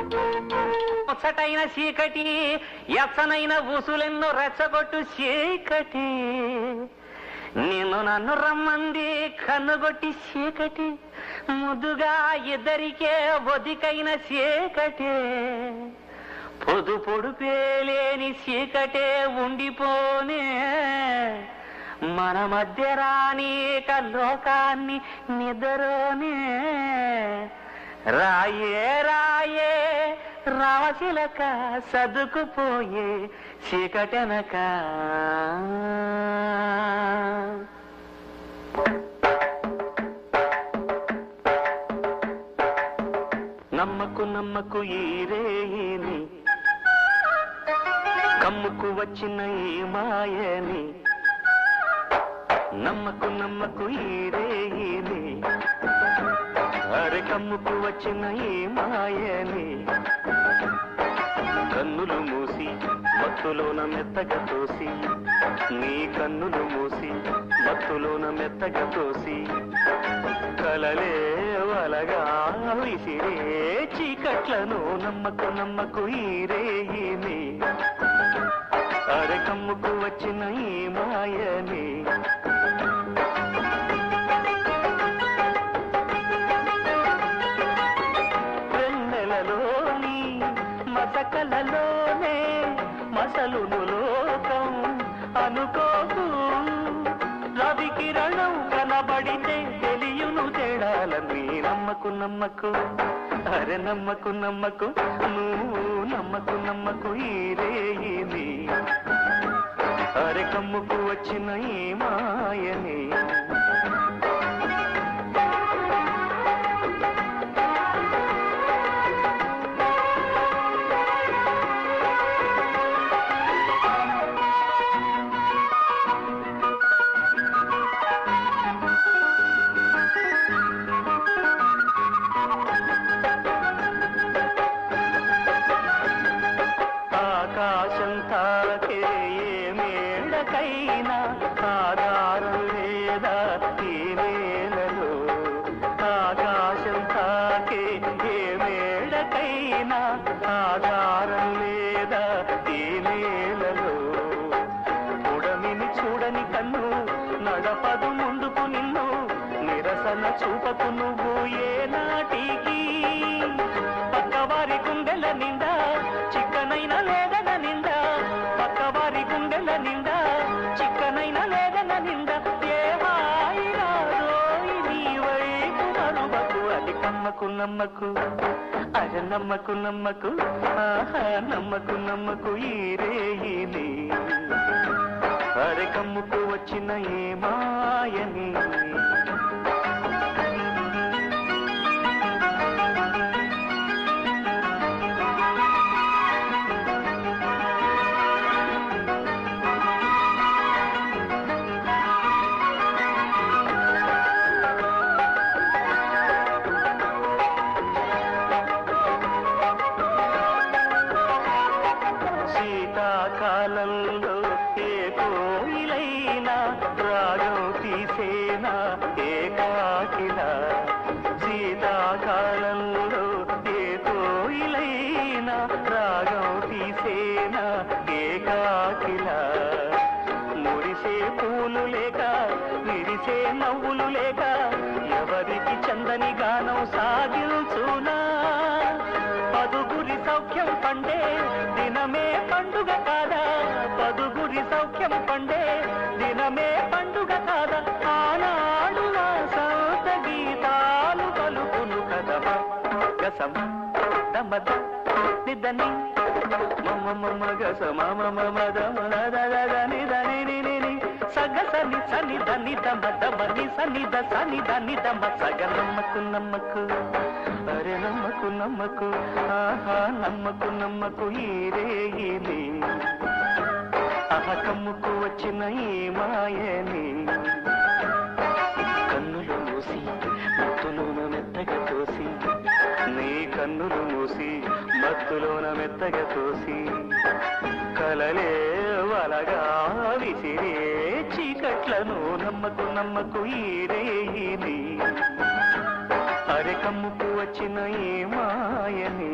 ముచ్చటైన చీకటి ఎచ్చనైన ఊసులెన్నో రెచ్చగొట్టు చీకటి. నిన్ను నన్ను రమ్మంది కన్నుగొట్టి చీకటి. ముద్దుగా ఇద్దరికే ఒదికైన చీకటే. పొదు పొడుపేలేని చీకటే ఉండిపోనే. మన మధ్య రాని లోకాన్ని నిద్రనే. రాయే రాయే రావశిలక సదుకుపోయే చీకటనక. నమ్మకు నమ్మకు ఈ రేయిని కమ్ముకు వచ్చిన ఈ మాయని నమ్మకు నమ్మకు ఈ రేయిని. కమ్ముకు వచ్చిన ఈ మాయని. కన్నులు మూసి మత్తులోన మెత్తగా తోసి నీ కన్నులు మూసి మత్తులోన మెత్తగా తోసి కలలే వలగా విసిరే చీకట్లను నమ్మకు నమ్మకు ఈ రేయిని అరే వచ్చిన ఈ మాయని అనుకోకు రవి కిరణం కనబడితే తెలియను తేడాలని నమ్మకు నమ్మకు. అరే నమ్మకు నమ్మకు నువ్వు నమ్మకు నమ్మకు ఈ రేయిని. అరే కమ్ముకు వచ్చిన ఈ మాయనే. ఆధారం లేదా ఈ నేలలో ఆకాశం తాకే ఏ మేడకైనా ఆధారం లేదా ఈ నేలలో ఉడమిని చూడని కన్ను నడపదు ముందుకు నిన్ను నిరసన చూపకును నమ్మకు నమ్మకు అర నమ్మకు నమ్మకు ఆహా నమ్మకు నమ్మకు ఈ రేయిని. అరే కమ్ముకు వచ్చిన ఏ మాయని రాగం తీసేనా ఏ కాకిలా శీతాకాలంలో ఏ కోయిలైనా రాగం తీసేనా ఏ మురిసే పూలు లేక విరిసే నవ్వులు లేక ఎవరికి చందని గానం సాగించునా పదుగురి సౌఖ్యం పండే దినమే పండుగ కాదా? పదుగురి సౌఖ్యం పండే దినమే పండుగ కాదా? గసమ దమద నిదని మమ మమ గస మమ మమ దమ దద దద నిదని ని ని సగ సని సని దని దమ దమ ని సని ద సని దని దమ సగ నమ్మకు నమ్మకు. అరే నమ్మకు నమ్మకు. ఆహా నమ్మకు నమ్మకు ఈ రేగిని ఆహా కమ్ముకు వచ్చిన ఈ మాయని. కన్నులు మూసి మత్తులోన మెత్తగా తోసి కలలే వలగా విసిరే చీకట్లను నమ్మకు నమ్మకు ఈ రేయిని అరె కమ్ముకు వచ్చిన ఏ మాయని